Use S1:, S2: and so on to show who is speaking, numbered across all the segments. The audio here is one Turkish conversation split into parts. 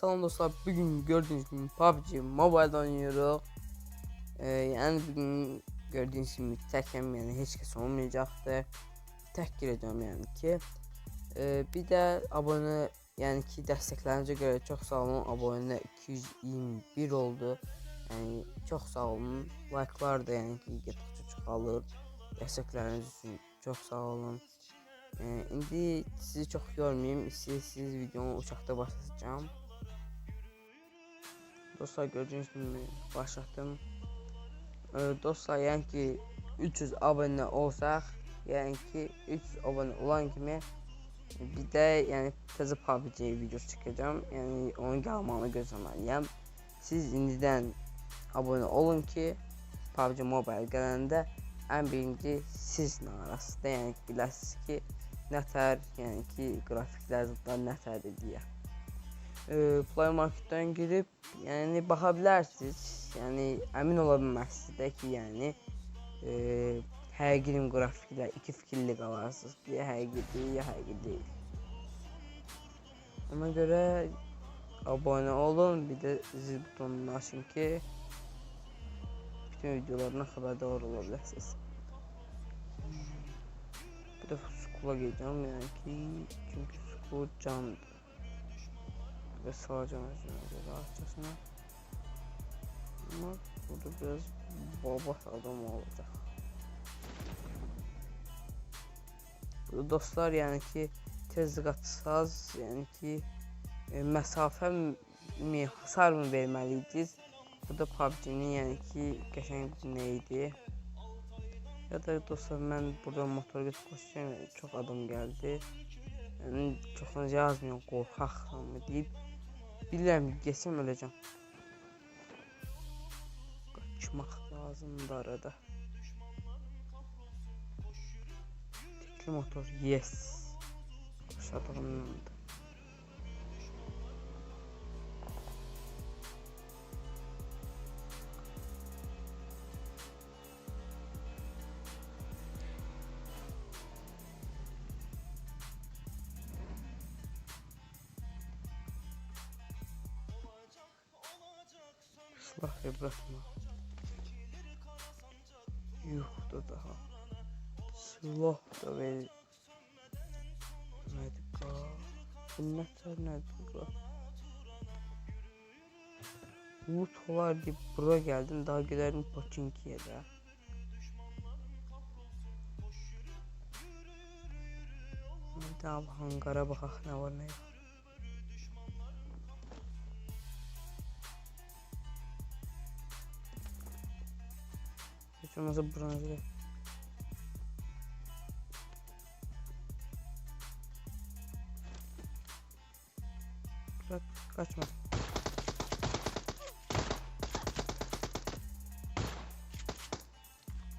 S1: Panda,
S2: dostlar, bugün gördüğünüz gibi PUBG Mobile oynuyoruz. Ee, yani bugün gördüğünüz gibi tekem yani hiç kes olmayacaktı. Tek gireceğim yani ki. Ee, bir de abone yani ki desteklerinize göre çok sağ olun. Abone 221 oldu. Yani çok sağ olun. Like'lar da yani ki gittikçe çoxalır. Destekleriniz için çok sağ olun. Ee, indi sizi çok yormayayım. İstəyirsiniz videonu uçakta başlatacağım. Dostlar gördüğünüz gibi başlattım. Ee, dostlar yani ki 300 abone olsaq, yəni ki 300 abone olan kimi bir də yəni təzə PUBG video çəkəcəm. Yəni onun gəlmağını gözləməliyəm. Siz indidən abone olun ki PUBG Mobile gələndə ən birinci sizlə arasında yəni biləsiniz ki nətər, yəni ki qrafiklər zətlər nətərdir deyə. Ee, Play Market'ten girip yani bakabilirsiniz. Yani emin olabilirsiniz de ki yani e, her girim grafikler iki fikirli kalarsınız diye her değil ya her değil. Ona göre abone olun bir de zil butonunu açın ki bütün videolarına haberdar olabilirsiniz. Bir de skula geleceğim yani ki çünkü skul candır ve sağacağım özüne rahatçasına. Ama burada biraz babat adam olacak. Bu dostlar yani ki tez qaçsaz yani ki e, məsafə mi hasar mı verməliydiniz? Bu da PUBG-nin yəni ki qəşəng nə idi? Ya da dostlar mən burada motor götürüb koşacağım yəni çox adam gəldi. Yəni çoxunuz yazmıyor qorxaq mı deyib Bilirəm geçsem öleceğim. Kaçmak lazımdı arada. Tekli motor yes. Koşadığımdan da. Bu ne tür medika? Loot var deyip buraya geldim daha giderim Pochinki'ye de. Bu hangara bakak ne var ne yok. Hiç olmazsa buranı kaçma.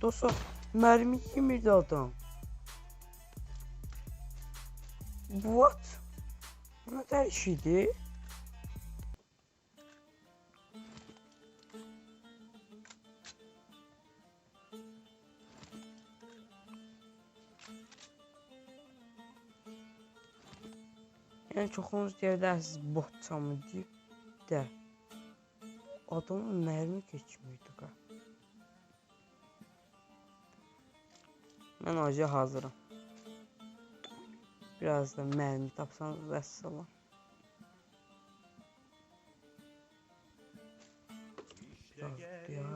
S2: Dostlar mermi yemirdi adam. What? Bu ne şeydi? Yəni çoxunuz deyərsiniz botçamı deyib də adamın mərmi keçmirdi qa. Mən acı hazıram. Biraz da mərmi tapsam vəssalam. Biraz ya.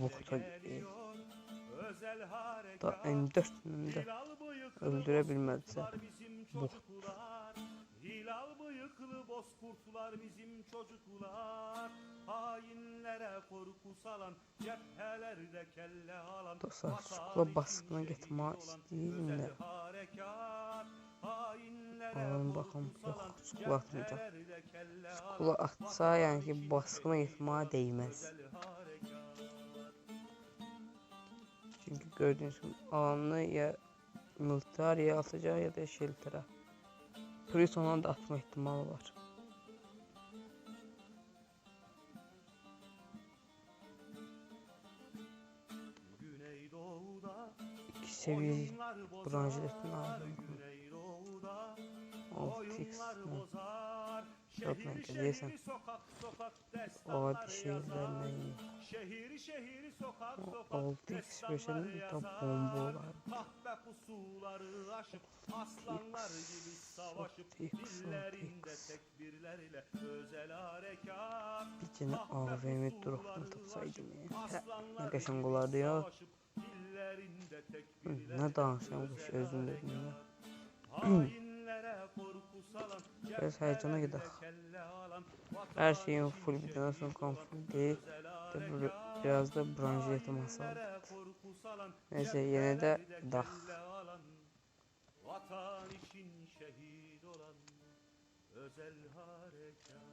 S2: Bokta gidiyor.
S3: geliyor. Özel
S2: Da
S3: harekat
S2: M4 önünde
S3: Hilal bıyıklı
S2: öldürebilmezse.
S3: çocuklar Hilal bıyıklı bozkurtlar bizim çocuklar. Hainlere korku salan cephelerde kelle alan için
S2: baskına
S3: harekat. Hainlere
S2: Alın bakalım, yok, skula atmayacağım. Skula atsa yəni ki baskına
S3: özel harekat.
S2: Çünkü gördüğünüz gibi alanı ya Mkhitarya ya atacağı ya da Şilter'e. Prison'a da atma ihtimali var. İki seviye
S3: branjiletini aldım. 6x.
S2: Yapmam gelirsen.
S3: O ad
S2: şehirlerine
S3: iyi.
S2: Şehiri şehiri sokak sokak 6
S3: x 5'in
S2: tam
S3: bomba olan.
S2: Kahpe pusuları aşıp aslanlar gibi savaşıp dillerinde tekbirler özel harekat.
S3: Bir tane AVM durumunu tutsaydım ya. Ne kaşın kolardı ya. Ne danışamış özüm dedim ya. Biraz heyecana gidelim. Her şeyin full videosunun konfil değil. De biraz da bronjiyeti masal. Neyse yine de dah.
S2: Vatan için şehit olan özel harekat.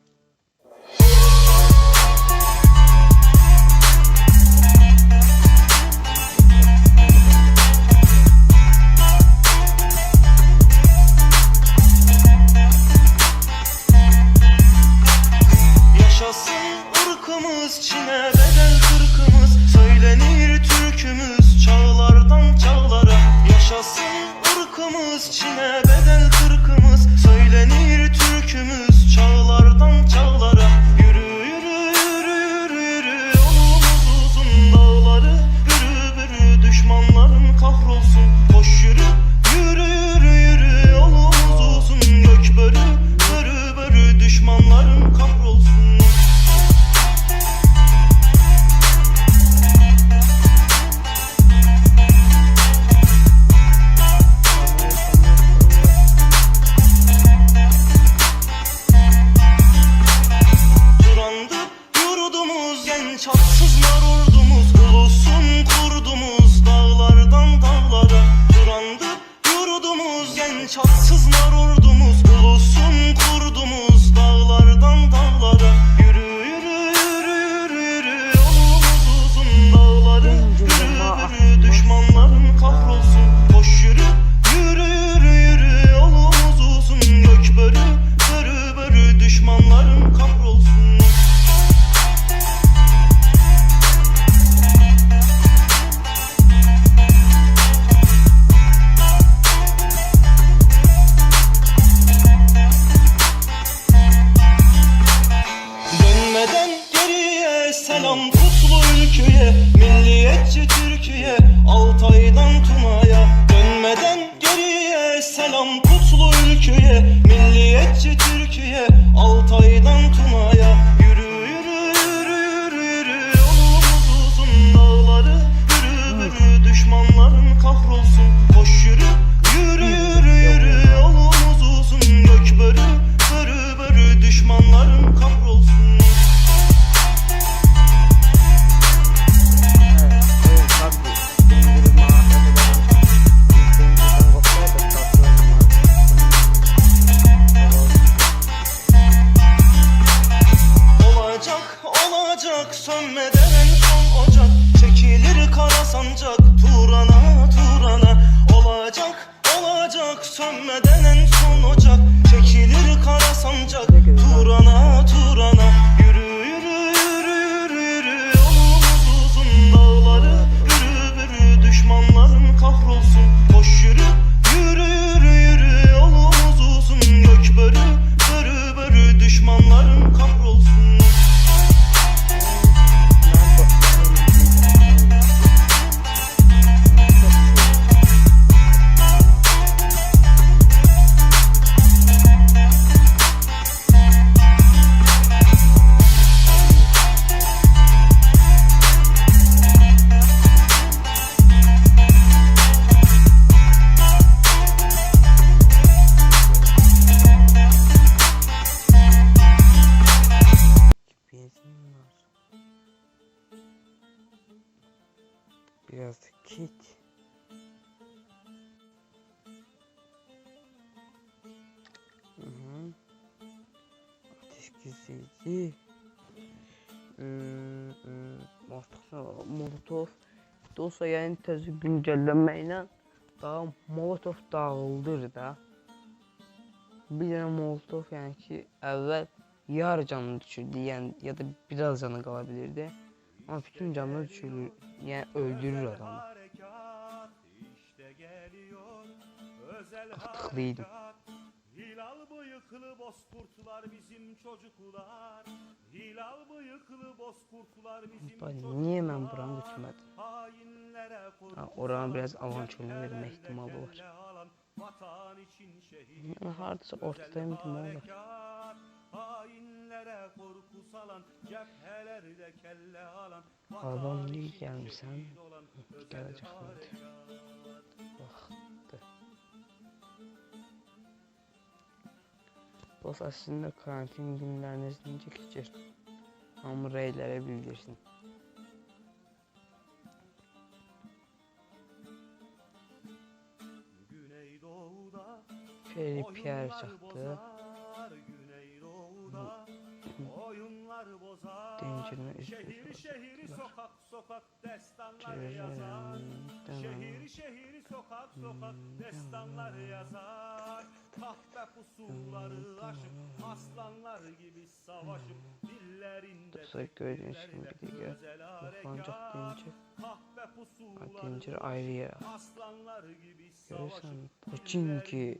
S3: sizi. Hmm, hmm, artık Molotov dosta yayın tezi güncelleme ilə daha Molotov dağıldır da. Bir dənə Molotov yəni ki əvvəl yar canı düşürdü, yəni ya da biraz canı qala bilirdi. Amma bütün canını düşürür, yəni öldürür adamı. Artıqlıydım bıyıklı bozkurtlar bizim çocuklar Hilal bıyıklı bozkurtlar bizim
S2: Bak,
S3: çocuklar
S2: niye mən buranı götürmədim?
S3: Hainlere
S2: Ha, oranı biraz alan çölünə vermə ehtimalı var.
S3: Vatan için şehit
S2: Mən hardasa ortadayım olar.
S3: harekat Hainlere korku salan Cephelerde kelle alan
S2: Adam niye gəlmirsən?
S3: olan
S2: Dost əslində karantin günləriniz necə keçir? Hamı rəylərə bildirsin. Feri Pierre Dencirmə üz
S3: Şehir şehir sokak sokak destanlar
S2: Görürəm,
S3: yazar. Şehir şehir sokak sokak destanlar yazar Kahpe pusuları aşıp aslanlar gibi savaşıp dillerinde
S2: Dostlar gördüyünüz kimi bir deyincə.
S3: Kahpe
S2: Ha,
S3: pusuları
S2: Deyincə ayrı Görürsən,
S3: savaşıp
S2: Poçinki,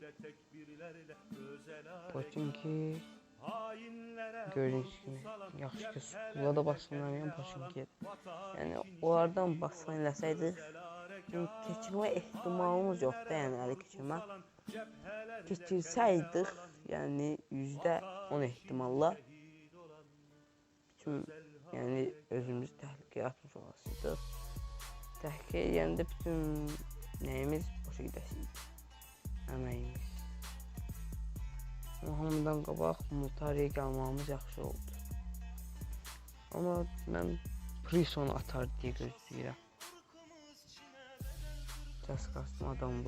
S2: Poçinki
S3: Hainlere
S2: gördüyünüz kimi yaxşı ki sukula da basılmayan Poçinki. Yəni onlardan yəni, keçirmə ehtimalımız yoxdur, yəni ələ keçirmə. Keçirsəydik, yəni yüzdə 10 ehtimalla bütün yəni özümüz təhlükəyə atmış olasıydıq. Təhlükə edəndə bütün nəyimiz boşa gedəsiydi. Əməyimiz. Amma hamıdan qabaq Mutariyə qalmağımız yaxşı oldu. Amma mən Prison atar deyə gözləyirəm. Səs qasma adam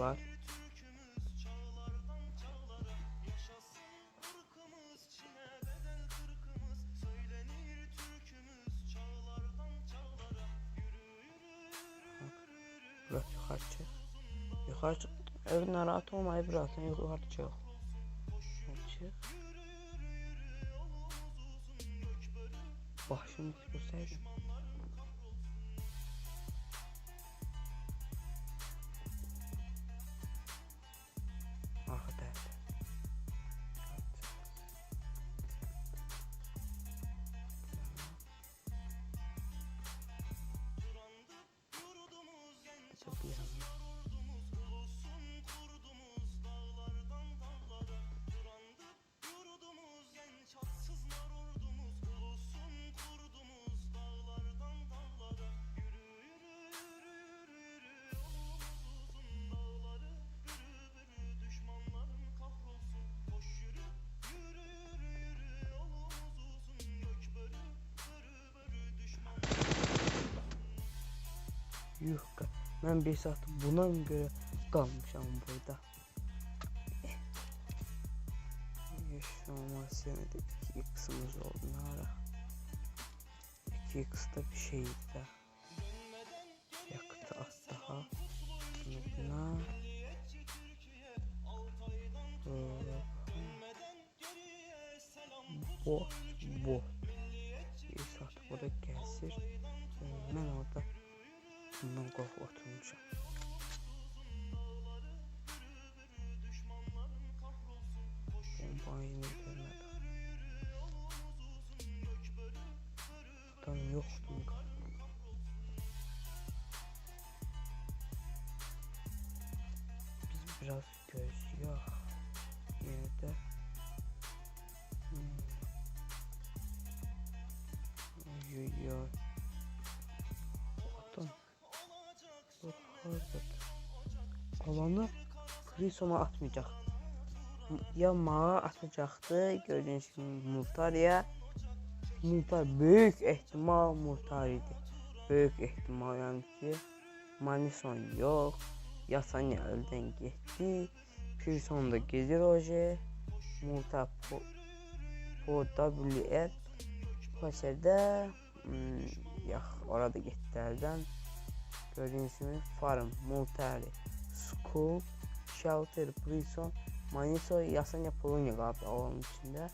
S2: Ev narahat olma, ev rahatın yuxarı çıx. Çıx. Başımı göstərdim. Yuh, mən bir saat buna görə qalmışam burada. Yaşaması yani de 2x'ımız oldu ne ara. 2x'da bir şeydi de. Yakıtı az daha. Buna. Bu, bu. Bir saat burada gəlsir. Bundan qorxub oturmuşam. Bombayı görmedim. Adam yoktu. Biz biraz Alanı Prison'a atmayacak. Ya Mağa atacaktı. Gördüğünüz gibi Multari'ye. Multar büyük ihtimal Multari'di. Büyük ihtimal yani ki Manison yok. Yasanya elden gitti. Prison da gelir oje. Multar po, po WR. Paserde hmm, ya orada gitti elden. Gördüğünüz gibi Farm, Multari, School, Shelter, Prison, Maniso, Yasanya, Polonya galiba alanın içinde.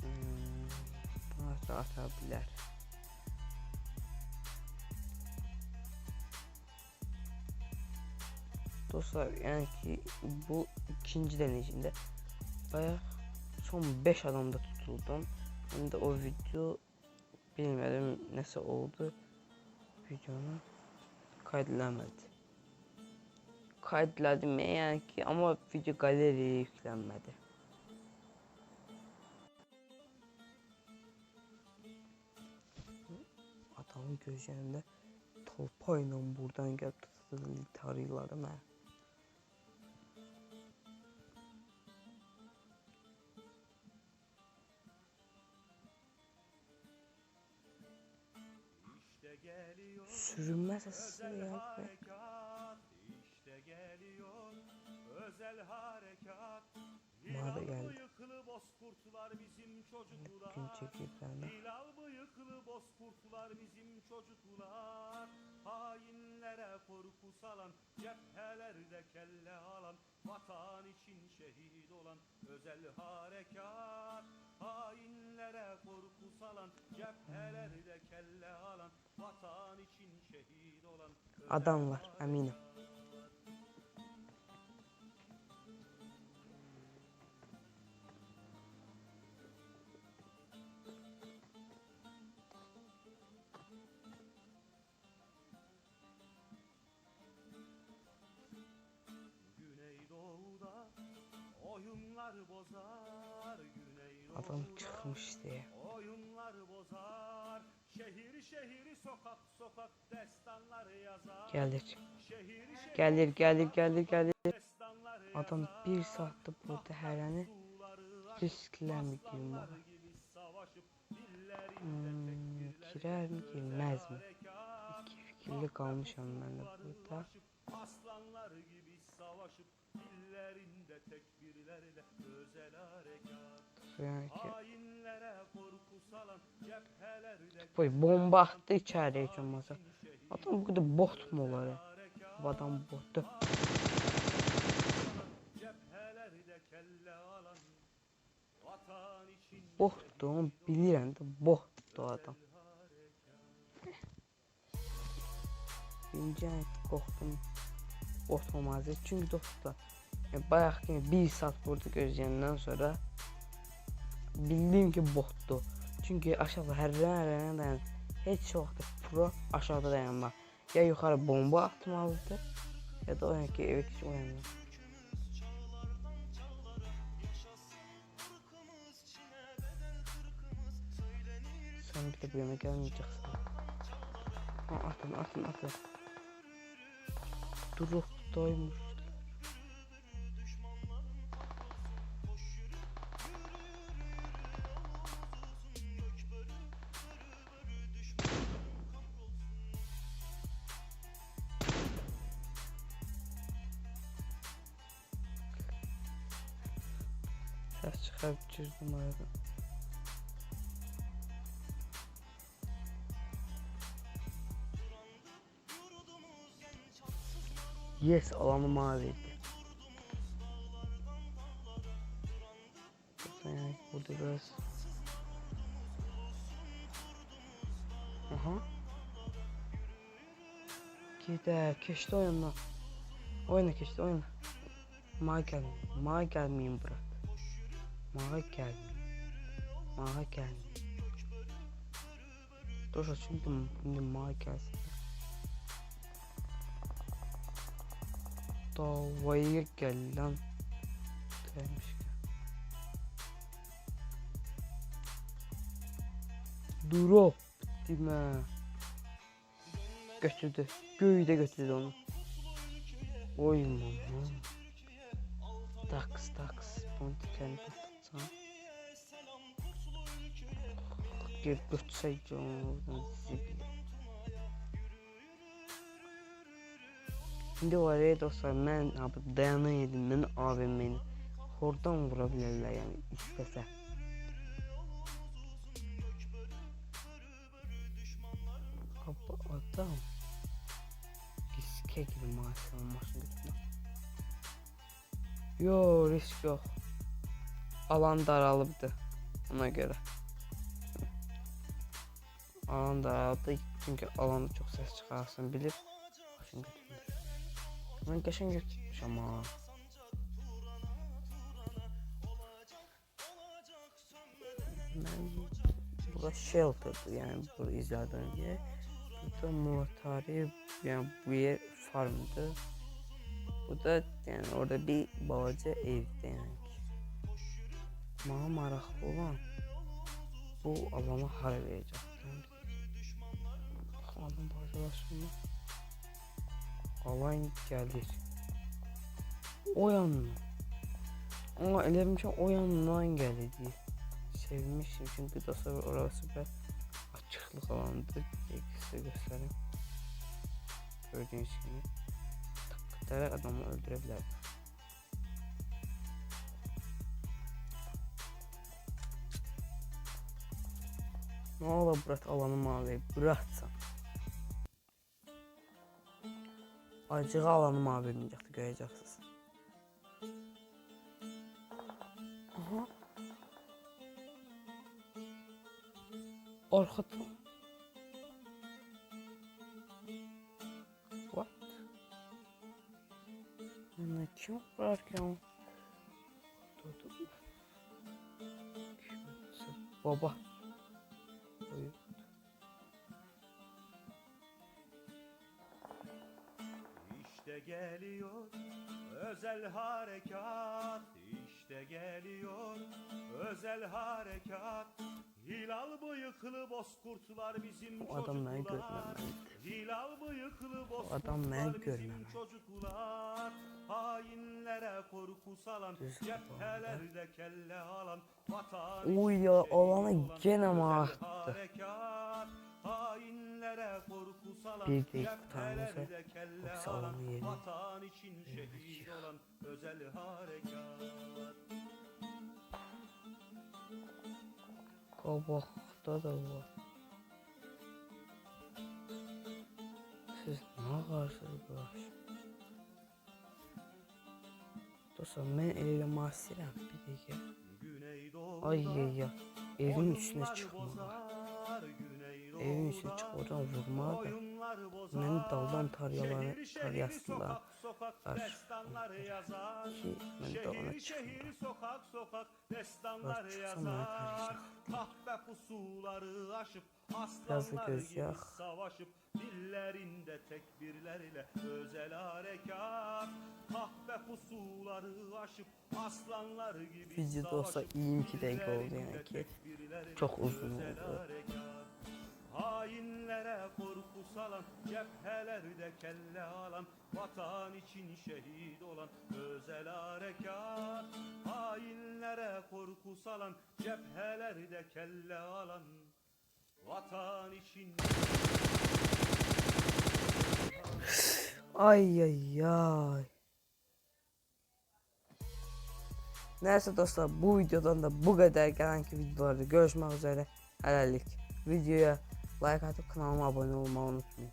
S2: Hmm, atabilir? Dostlar yani ki bu ikinci deneyişimde bayağı son 5 adamda tutuldum. Hem de o video bilmedim nasıl oldu. Videonu kaydedilemedi. Kaydediledim yani ki ama video galeriye yüklenmedi. Adamın gözlerinde tolpayla buradan gelip tutuldu.
S3: İşte özel harekat. İşte geliyor özel harekat. Hilal
S2: geldi.
S3: bıyıklı bozkurtlar bizim çocuklar.
S2: Gün çekirdeğine.
S3: Hilal bıyıklı bozkurtlar bizim çocuklar Hainlere korku salan Cephelerde kelle alan Vatan için şehit olan Özel harekat Hainlere korku salan Cephelerde kelle alan Vatan için şehit olan özel
S2: Adam var eminim. Adam çıkmış diye.
S3: Oyunlar bozar Şehir şehir sokak sokak destanlar yazar
S2: Gelir.
S3: Şehir şehir
S2: Gelir gelir gelir gelir.
S3: destanlar
S2: Adam
S3: yazar.
S2: bir saattir burada herhane
S3: Suları
S2: riskler mi
S3: gibi savaşıp dillerinde
S2: Hmm, girer mi girmez mi? İki fikirli kalmışım ben de burada.
S3: Aslanlar gibi savaşıp dillerinde tekbirlerle özel harekat
S2: Yani ki Boy bomba attı içeriye olmazsa. Adam bu da bot mu olar ya? Adam bottu. Bottu onu bilirəm də bottu adam. Birinci qorxdum bot olmazdı. Çünki dostlar yani bayaq bir saat burada gözləyəndən sonra bildim ki bottu. Çünki aşağıda hərrən hərrən dayan. Heç vaxt pro aşağıda dayanmaz. Ya yuxarı bomba atmalıdır ya da o yəni ki evə keçib oyanır. Sen bir de buraya gelmeyeceksin. Ha, atın atın atın. Durup doymuş. Ses çıkarıp çizdim aradan. Yes alanı maviydi. Yani burada biraz Aha Gider keçti oyundan Oyna keçti oyna Mağa gelmeyin Mağa gelmeyin bırak Mağa gelmeyin Mağa gelmeyin Dur şimdi şimdi mağa gelsin Davaya gel lan. Gelmiş. Duro. Dime. Götürdü. Göyde götürdü onu. Oy mama. Tax tax. Bunu kendi Gel götürseydi onu oradan. Şimdi var ya dostlar ben abi dayanaydım ben abim beni oradan vurabilirler yani istese. Abi adam riske gibi maşallah gitme. Yo risk yok. Alan daralıbdı ona göre. Alan daraldı çünkü alanda çok ses çıkarsın bilir. Başım götürmüş. Lan geçen götürmüş ama. Ben burada shelter'dı yani burada izlediğim yer. Burada mortari yani bu yer farmdı. Bu da yani orada bir balaca evdi yani. Bana maraqlı olan bu alana hara verəcəkdim. Xanım bacılaşımda alan gəlir. O yandan. Ama elərim ki o yandan gəlirdi. Sevmişim çünki sonra orası bir açıqlıq alanıdır. Bir size göstereyim. Gördüğünüz gibi. Tık adamı öldürebilirdi. Ne ola bırak alanı mavi bıraksan. Acığı alanı mavi vermeyecekti göreceksiniz. Aha. Arka tam. What? Ne kim. Kimse baba.
S3: Geliyor. Özel harekat İşte geliyor. Özel harekat. Hilal bıyıklı bozkurtlar bizim
S2: Bu adam beni
S3: çocuklar. Hilal bıyıklı bozkurtlar bizim çocuklar. Hainlere korku salan Cephelerde kelle alan Vatan
S2: Uy ya, alana gene maraqlı.
S3: Hainlere korku salan
S2: Bir değil,
S3: cephelerde kelle alan. Vatan için şehit olan özel harekat
S2: Qabaqda da var. Siz nə qarsınız qarşı? Dostlar, mən eləmək istəyirəm bir dəqiqə.
S3: Güneydoğu'da
S2: Ay ya ya. Çıxmağa.
S3: bozar, Güneydoğu'da
S2: Evin üstünə çıxıb oradan vurmağa da. Məni daldan
S3: şehir
S2: taryasınlar. Ki mən də ona
S3: destanlar
S2: Biraz çıksam
S3: pusuları aşıp
S2: Biraz da
S3: aslanlar
S2: göz yak.
S3: dillerinde tekbirlerle özel harekat. Kahpe pusuları aşıp aslanlar gibi
S2: Videoda olsa
S3: savaşıp
S2: 22 dakika oldu yani ki. Çok uzun oldu.
S3: Hainlere korku salan, cephelerde kelle alan, vatan için şehit olan özel harekat. Hainlere korku salan, cephelerde kelle alan, vatan için
S2: Ay ay ay. Neyse dostlar bu videodan da bu kadar gelenki videolarda görüşmek üzere. Hələlik. Videoya like atıp kanalıma abone olmayı unutmayın.